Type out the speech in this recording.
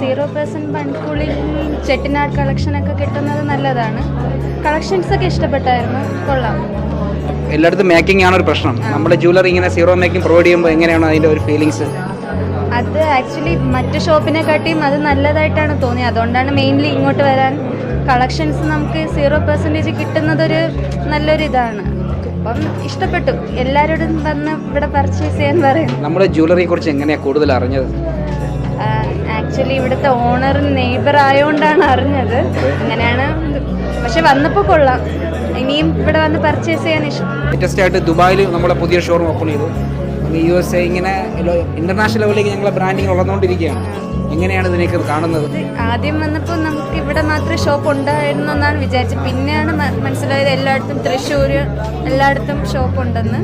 Zero percent പണിക്കുള്ളിൽ ചെട്ടിനാട് കളക്ഷനൊക്കെ കിട്ടുന്നത് നല്ലതാണ്. കളക്ഷൻസ് ഒക്കെ ഇഷ്ടപ്പെട്ടായിരുന്നു. കൊള്ളാം. എല്ലായിടത്തും മേക്കിംഗ് ആണ് ഒരു പ്രശ്നം. നമ്മുടെ ജ്വല്ലറി ഇങ്ങനെ സീറോ മേക്കിംഗ് പ്രൊവൈഡ് ചെയ്യുമ്പോൾ എങ്ങനെയാണ് അതിന്റെ ഒരു ഫീലിങ്സ് അത് ആക്ച്വലി മറ്റ് ഷോപ്പിനെക്കാട്ടിയും അത് നല്ലതായിട്ടാണ് തോന്നിയത്. അതുകൊണ്ടാണ് മെയിൻലി ഇങ്ങോട്ട് വരാൻ കളക്ഷൻസ് നമുക്ക് സീറോ പെർസെന്റേജ് കിട്ടുന്നതൊരു നല്ലൊരു ഇതാണ്. അപ്പം ഇഷ്ടപ്പെട്ടു. എല്ലാവരോടും വന്ന് ഇവിടെ പർച്ചേസ് ചെയ്യാൻ പറയും. നമ്മുടെ ജ്വല്ലറിയെ കുറിച്ച് എങ്ങനെയാണ് കൂടുതൽ അറിഞ്ഞത്? ആക്ച്വലി ഇവിടുത്തെ ഓണർ നെയ്ബർ ആയതുകൊണ്ടാണ് അറിഞ്ഞത്. അങ്ങനെയാണ്. പക്ഷെ വന്നപ്പോൾ കൊള്ളാം. ഇനിയും ഇവിടെ വന്ന് പർച്ചേസ് ചെയ്യാൻ ഇഷ്ടം. ലേറ്റസ്റ്റ് ആയിട്ട് ദുബായിൽ നമ്മളെ പുതിയ ഷോറൂം ഓപ്പൺ ചെയ്തു. യു എസ് എ ഇങ്ങനെ ഇന്റർനാഷണൽ ലെവലിലേക്ക് ഞങ്ങളെ ബ്രാൻഡിങ് വളർന്നുകൊണ്ടിരിക്കുകയാണ് എങ്ങനെയാണ് ഇതിനേക്ക് കാണുന്നത്? ആദ്യം വന്നപ്പോൾ നമുക്ക് ഇവിടെ മാത്രമേ ഷോപ്പ് ഉണ്ടായിരുന്നു എന്നാണ് വിചാരിച്ചത്. പിന്നെയാണ് മനസ്സിലായത് എല്ലായിടത്തും തൃശ്ശൂർ എല്ലായിടത്തും ഷോപ്പ് ഉണ്ടെന്ന്.